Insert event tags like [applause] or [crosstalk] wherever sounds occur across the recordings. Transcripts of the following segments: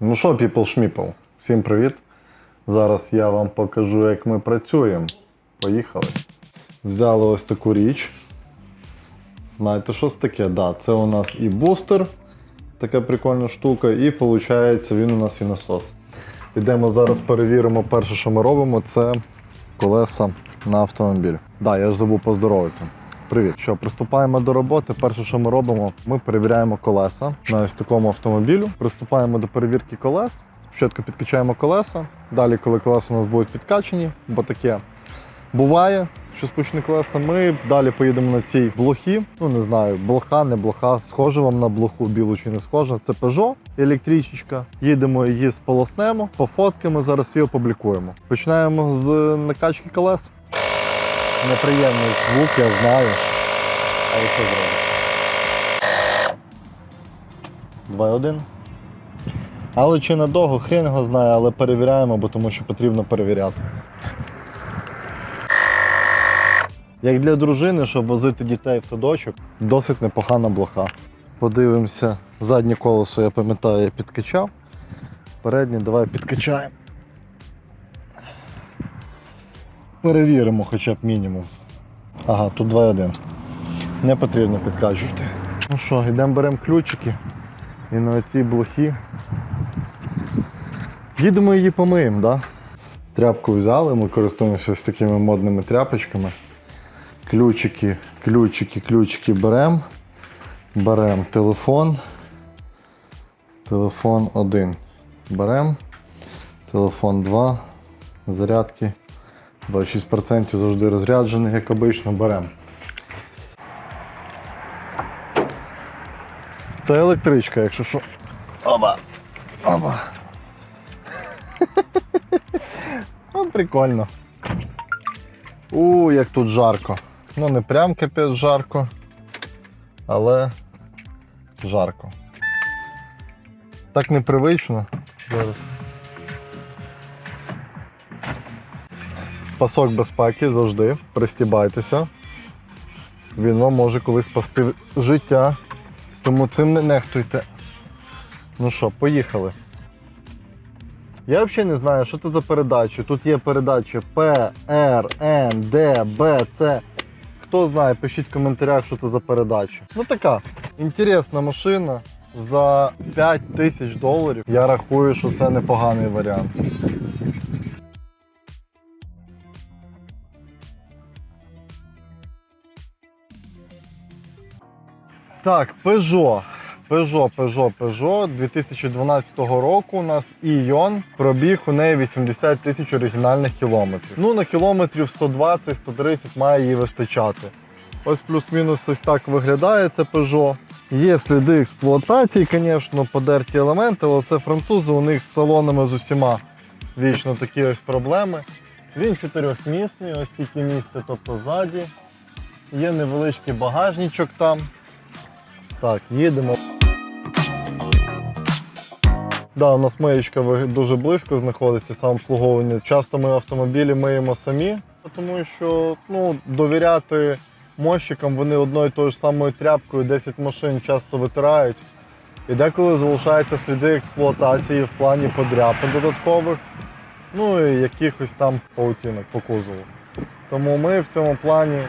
Ну що, people шміпл, всім привіт. Зараз я вам покажу, як ми працюємо. Поїхали. Взяли ось таку річ. Знаєте, що це таке? Да, це у нас і бустер, така прикольна штука, і виходить, він у нас і насос. Йдемо зараз перевіримо перше, що ми робимо, це колеса на автомобіль. Да, я ж забув поздоровитися. Привіт. Що, приступаємо до роботи. Перше, що ми робимо, ми перевіряємо колеса на ось такому автомобілю. Приступаємо до перевірки колес. Спочатку підкачаємо колеса. Далі, коли колеса у нас будуть підкачані, бо таке буває, що спущені колеса, ми далі поїдемо на цій блохі. Ну не знаю, блоха, не блоха, схоже вам на блоху білу чи не схоже. Це Peugeot, електричка. Їдемо її сполоснемо, пофоткаємо, зараз її опублікуємо. Починаємо з накачки колес. Неприємний звук, я знаю. Але що зробиш? 2-1. Але чи надовго, хрен його знає, але перевіряємо, бо тому що потрібно перевіряти. Як для дружини, щоб возити дітей в садочок, досить непогана блоха. Подивимося, заднє колесо, я пам'ятаю, я підкачав. Переднє давай підкачаємо. Перевіримо хоча б мінімум. Ага, тут 2,1. Не потрібно підкачувати. Ну що, йдемо беремо ключики і на цій блохі. Їдемо її помиємо, да? Тряпку взяли, ми користуємося ось такими модними тряпочками. Ключики, ключики, ключики беремо. Беремо телефон. Телефон 1. Беремо. Телефон 2. Зарядки. 26% завжди розряджений, як обично, беремо. Це електричка, якщо що. Оба! Оба! ну, прикольно. У, як тут жарко. Ну, не прям капець жарко, але жарко. Так непривично. Зараз. Пасок безпеки завжди. Пристібайтеся. Він вам може колись спасти життя. Тому цим не нехтуйте. Ну що, поїхали. Я взагалі не знаю, що це за передачі. Тут є передачі П, Р, Н, Д, Б, С. Хто знає, пишіть в коментарях, що це за передача. Ну така інтересна машина за 5 тисяч доларів. Я рахую, що це непоганий варіант. Так, Peugeot. Peugeot, Peugeot, Peugeot 2012 року у нас Іон. Пробіг у неї 80 тисяч оригінальних кілометрів. Ну, на кілометрів 120-130 має її вистачати. Ось плюс-мінус ось так виглядає це Peugeot. Є сліди експлуатації, звісно, подерті елементи, але це французи, у них з салонами з усіма вічно такі ось проблеми. Він чотирьохмісний, ось тільки місце, тобто ззаді. Є невеличкий багажничок там. Так, їдемо. Да, у нас миєчка дуже близько знаходиться самообслуговування. Часто ми автомобілі миємо самі, тому що ну, довіряти мощикам вони одною і тою ж самою тряпкою 10 машин часто витирають. І деколи залишаються сліди експлуатації в плані подряпин додаткових, ну і якихось там паутінок по кузову. Тому ми в цьому плані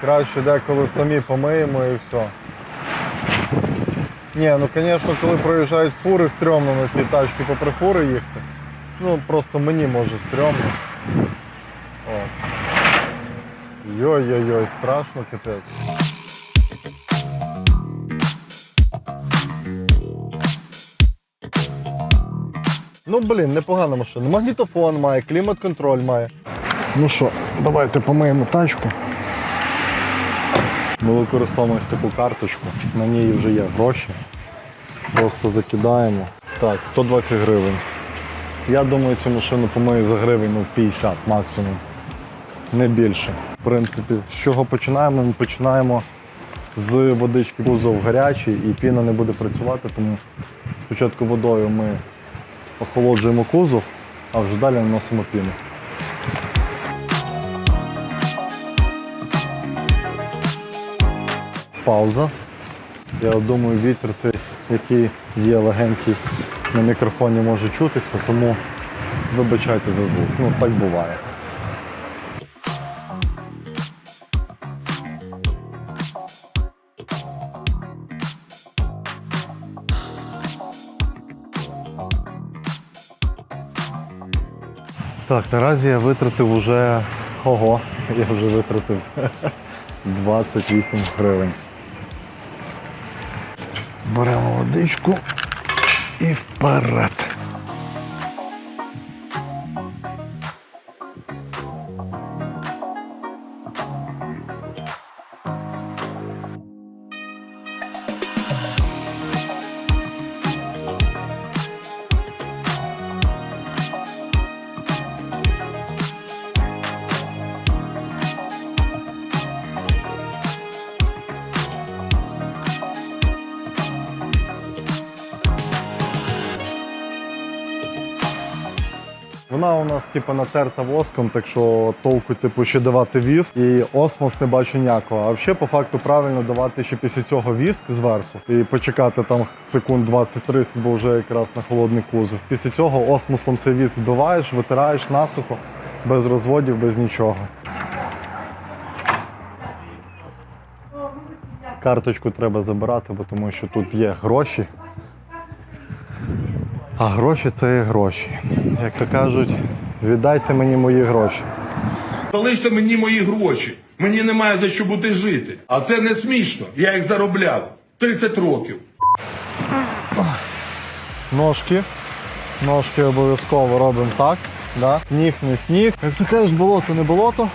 краще деколи самі помиємо і все. Ні, ну звісно, коли проїжджають фури, стрьомно на цій тачці попри фури їхати. Ну просто мені може стрьомно. Йой-йой-йой, страшно капець. Ну блін, непогана машина. Магнітофон має, клімат-контроль має. Ну що, давайте помиємо тачку. Ми використовуємо таку карточку, на ній вже є гроші. Просто закидаємо. Так, 120 гривень. Я думаю, цю машину помию за гривень ну, 50 максимум. Не більше. В принципі, з чого починаємо? Ми починаємо з водички кузов гарячий і піна не буде працювати, тому спочатку водою ми охолоджуємо кузов, а вже далі наносимо піну. Пауза. Я думаю, вітер цей, який є легенький, на мікрофоні може чутися, тому вибачайте за звук. Ну, так буває. Так, наразі я витратив уже. Ого, я вже витратив [laughs] 28 гривень. Беремо водичку і вперед. Вона у нас типу натерта воском, так що толку типу ще давати віск і осмос не бачу ніякого. А взагалі, по факту, правильно давати ще після цього віск зверху і почекати там секунд 20-30, бо вже якраз на холодний кузов. Після цього осмосом цей віск збиваєш, витираєш насухо, без розводів, без нічого. Карточку треба забирати, бо тому що тут є гроші. А гроші це є гроші. Як то кажуть, віддайте мені мої гроші. Залиште мені мої гроші. Мені немає за що бути жити. А це не смішно. Я їх заробляв 30 років. Ножки. Ножки обов'язково робимо так. Да? Сніг не сніг. Як ти кажеш, болото не болото.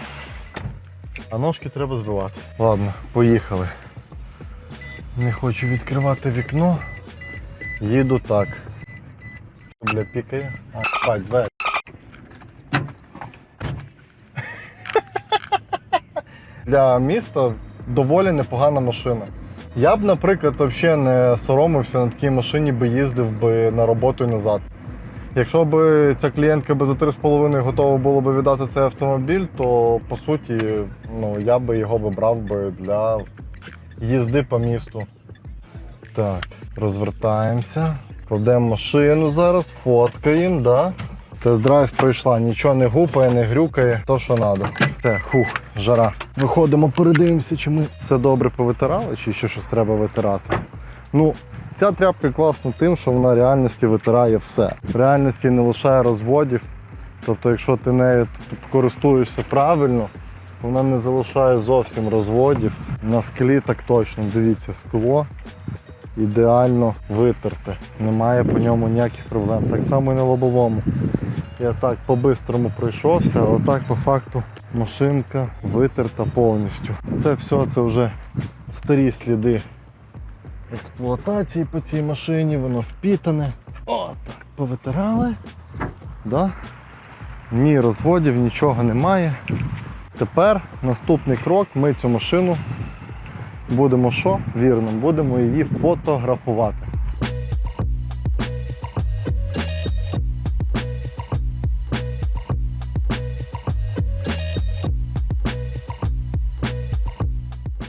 А ножки треба збивати. Ладно, поїхали. Не хочу відкривати вікно. Їду так. Бля, пікає. А, спать, двері. Для міста доволі непогана машина. Я б, наприклад, взагалі не соромився на такій машині, би їздив би на роботу і назад. Якщо б ця клієнтка би за 3,5 готова була б віддати цей автомобіль, то по суті ну, я би його би брав би для їзди по місту. Так, розвертаємося. Кладемо машину зараз, фоткаємо, да? Тест-драйв пройшла, нічого не гупає, не грюкає, то що треба. Те, хух, жара. Виходимо, передивимося, чи ми все добре повитирали, чи ще щось треба витирати. Ну, ця тряпка класна тим, що вона в реальності витирає все. В реальності не лишає розводів. Тобто, якщо ти нею користуєшся правильно, вона не залишає зовсім розводів. На склі так точно, дивіться, скло ідеально витерте. Немає по ньому ніяких проблем. Так само і на лобовому. Я так по-бистрому пройшовся, але так по факту машинка витерта повністю. Це все це вже старі сліди експлуатації по цій машині, воно впітане. О, так, повитирали. Да? Ні розводів, нічого немає. Тепер наступний крок, ми цю машину будемо що? Вірно, будемо її фотографувати.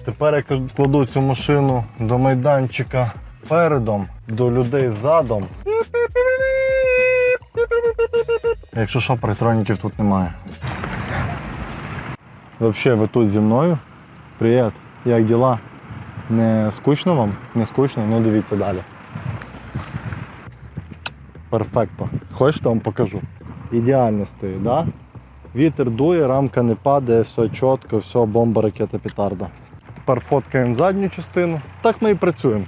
Тепер я кладу цю машину до майданчика передом, до людей задом. Якщо що, парктроніків тут немає. Взагалі, ви тут зі мною? Привіт, як діла? Не скучно вам? Не скучно? Ну дивіться далі. Перфекто. Хочете, вам покажу. Ідеально стоїть, да? Вітер дує, рамка не падає, все чітко, все, бомба, ракета, петарда. Тепер фоткаємо задню частину. Так ми і працюємо.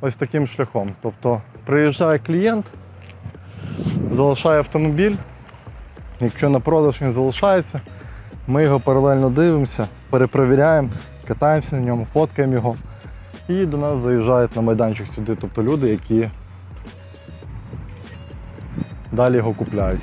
Ось таким шляхом. Тобто приїжджає клієнт, залишає автомобіль. Якщо на продаж він залишається, ми його паралельно дивимося, перепровіряємо, катаємося на ньому, фоткаємо його. І до нас заїжджають на майданчик сюди, тобто люди, які далі його купляють.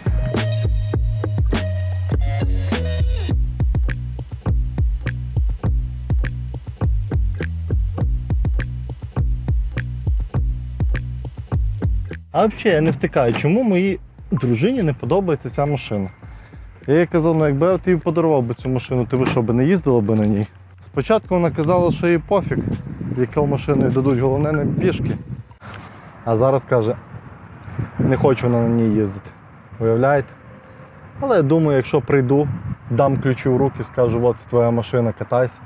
А взагалі я не втикаю, чому моїй дружині не подобається ця машина. Я їй казав, ну якби я тобі подарував би цю машину, ти би що би не їздила би на ній? Спочатку вона казала, що їй пофіг, яку машину дадуть, головне не пішки. А зараз каже, Не хочу на ній їздити. Уявляєте? Але я думаю, якщо прийду, дам ключі в руки, скажу, от це твоя машина, катайся.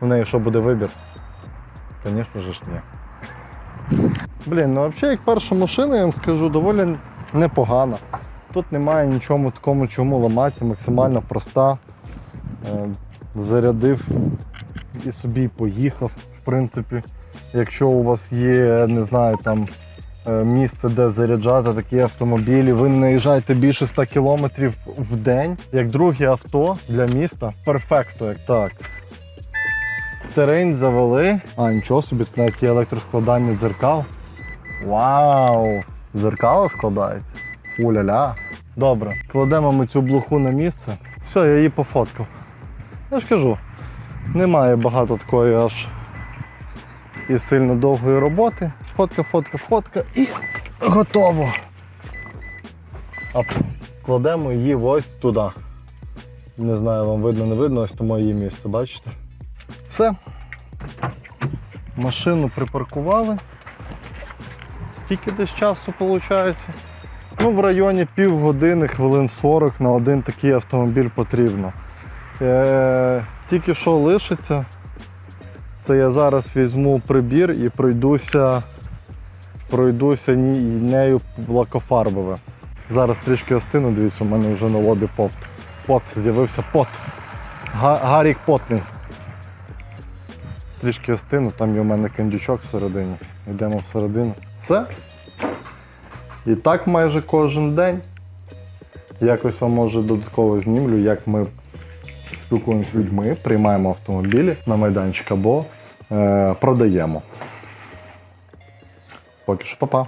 У неї що буде вибір? Звісно ж ні. Блін, ну взагалі, як перша машина, я вам скажу, доволі непогана. Тут немає нічому такому, чому ламатися, максимально проста. Зарядив і собі поїхав, в принципі. Якщо у вас є, не знаю, там е, місце, де заряджати такі автомобілі, ви не більше 100 кілометрів в день, як друге авто для міста. Перфекто, як так. Терень завели. А, нічого собі, тут навіть є електроскладання дзеркал. Вау! Дзеркало складається. Уля-ля. Добре, кладемо ми цю блоху на місце. Все, я її пофоткав. Я ж кажу, немає багато такої аж і сильно довгої роботи. Фотка, фотка, фотка і готово. А кладемо її ось туди. Не знаю, вам видно, не видно, ось то моє місце, бачите? Все. Машину припаркували. Скільки десь часу виходить? Ну, в районі півгодини, хвилин 40 на один такий автомобіль потрібно. Е, тільки що лишиться, це я зараз візьму прибір і пройдуся, пройдуся нею лакофарбове. Зараз трішки остину, дивіться, у мене вже на лобі пот. Пот, з'явився пот. Гарік Потлін. Трішки остину, там є у мене кандючок всередині. Йдемо всередину. Все. І так майже кожен день. Якось вам може додатково знімлю, як ми спілкуємося з людьми, приймаємо автомобілі на майданчик або е, продаємо. Поки що, па-па.